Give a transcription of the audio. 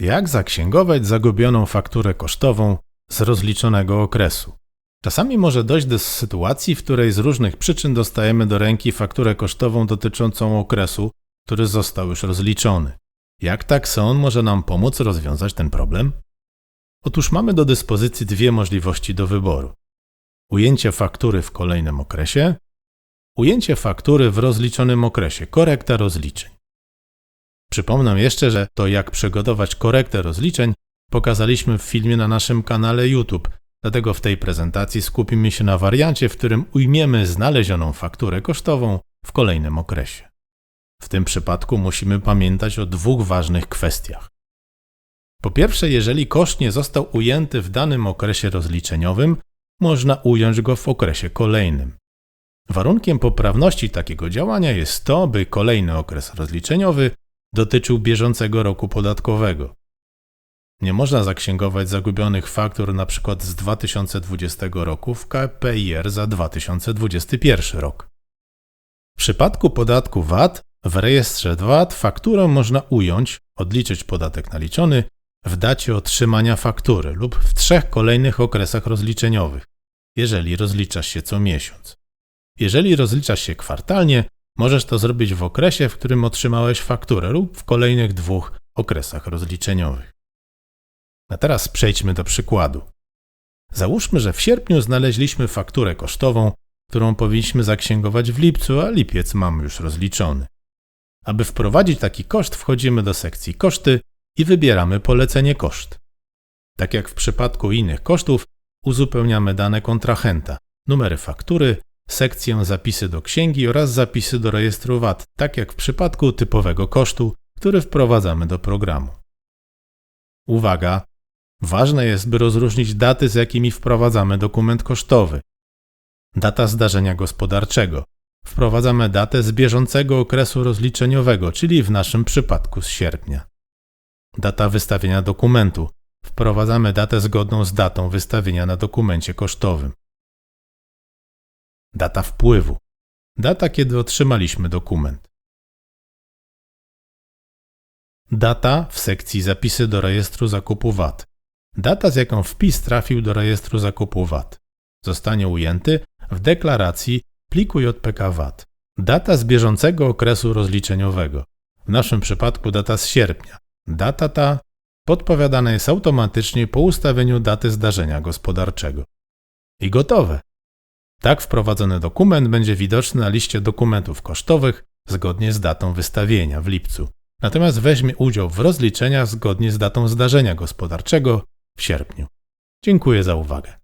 Jak zaksięgować zagubioną fakturę kosztową z rozliczonego okresu? Czasami może dojść do sytuacji, w której z różnych przyczyn dostajemy do ręki fakturę kosztową dotyczącą okresu, który został już rozliczony. Jak takson może nam pomóc rozwiązać ten problem? Otóż mamy do dyspozycji dwie możliwości do wyboru: ujęcie faktury w kolejnym okresie, ujęcie faktury w rozliczonym okresie, korekta rozliczeń. Przypomnę jeszcze, że to jak przygotować korektę rozliczeń pokazaliśmy w filmie na naszym kanale YouTube, dlatego w tej prezentacji skupimy się na wariancie, w którym ujmiemy znalezioną fakturę kosztową w kolejnym okresie. W tym przypadku musimy pamiętać o dwóch ważnych kwestiach. Po pierwsze, jeżeli koszt nie został ujęty w danym okresie rozliczeniowym, można ująć go w okresie kolejnym. Warunkiem poprawności takiego działania jest to, by kolejny okres rozliczeniowy dotyczył bieżącego roku podatkowego. Nie można zaksięgować zagubionych faktur np. z 2020 roku w KPIR za 2021 rok. W przypadku podatku VAT w rejestrze VAT fakturę można ująć, odliczyć podatek naliczony w dacie otrzymania faktury lub w trzech kolejnych okresach rozliczeniowych, jeżeli rozliczasz się co miesiąc. Jeżeli rozliczasz się kwartalnie, możesz to zrobić w okresie, w którym otrzymałeś fakturę lub w kolejnych dwóch okresach rozliczeniowych. A teraz przejdźmy do przykładu. Załóżmy, że w sierpniu znaleźliśmy fakturę kosztową, którą powinniśmy zaksięgować w lipcu, a lipiec mamy już rozliczony. Aby wprowadzić taki koszt, wchodzimy do sekcji koszty i wybieramy polecenie koszt. Tak jak w przypadku innych kosztów, uzupełniamy dane kontrahenta, numery faktury, sekcję zapisy do księgi oraz zapisy do rejestru VAT, tak jak w przypadku typowego kosztu, który wprowadzamy do programu. Uwaga! Ważne jest, by rozróżnić daty, z jakimi wprowadzamy dokument kosztowy. Data zdarzenia gospodarczego. Wprowadzamy datę z bieżącego okresu rozliczeniowego, czyli w naszym przypadku z sierpnia. Data wystawienia dokumentu. Wprowadzamy datę zgodną z datą wystawienia na dokumencie kosztowym. Data wpływu. Data, kiedy otrzymaliśmy dokument. Data w sekcji Zapisy do rejestru zakupu VAT. Data, z jaką wpis trafił do rejestru zakupu VAT. Zostanie ujęty w deklaracji pliku JPK VAT. Data z bieżącego okresu rozliczeniowego. W naszym przypadku data z sierpnia. Data ta podpowiadana jest automatycznie po ustawieniu daty zdarzenia gospodarczego. I gotowe. Tak wprowadzony dokument będzie widoczny na liście dokumentów kosztowych zgodnie z datą wystawienia w lipcu. Natomiast weźmie udział w rozliczeniach zgodnie z datą zdarzenia gospodarczego w sierpniu. Dziękuję za uwagę.